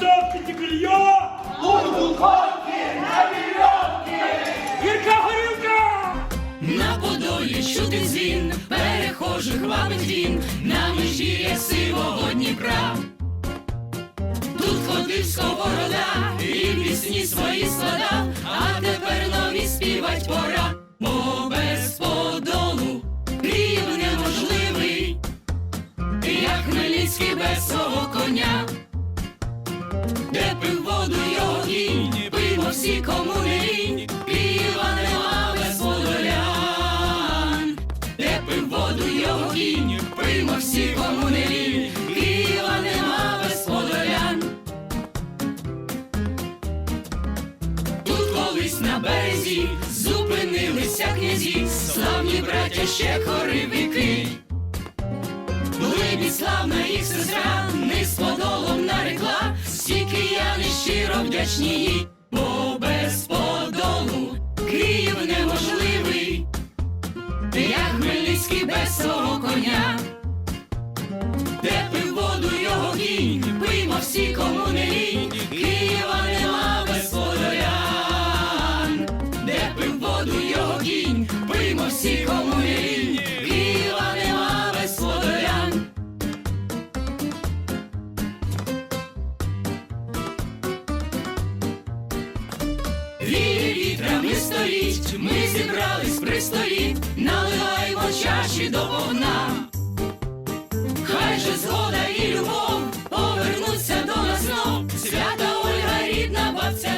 жовті ті більйо! Гірка горілка! На подолі чути дзвін, перехожих вабить він, на межі є сивого Дніпра. Тут ходив сковорода і пісні свої складав, а тепер нові співать пора, бо без подолу Київ неможливий, як Хмельницький без його кінь, пимо всі кому не лінь, Києва нема без подолян. Де пив воду його кінь, пимо всі кому не лінь, Києва нема без подолян. Тут колись на березі зупинилися князі, славні браття ще хоривики. Либі славна їх сестра, вдячні бо без подолу Київ неможливий, як Хмельницький без свого коня, де пив воду його кінь, пиймо всі кому світ, ми зібрались при столі, наливаємо чаші до вогна. Хай же згода і любов повернуться до нас знов, свята Ольга, рідна бабця.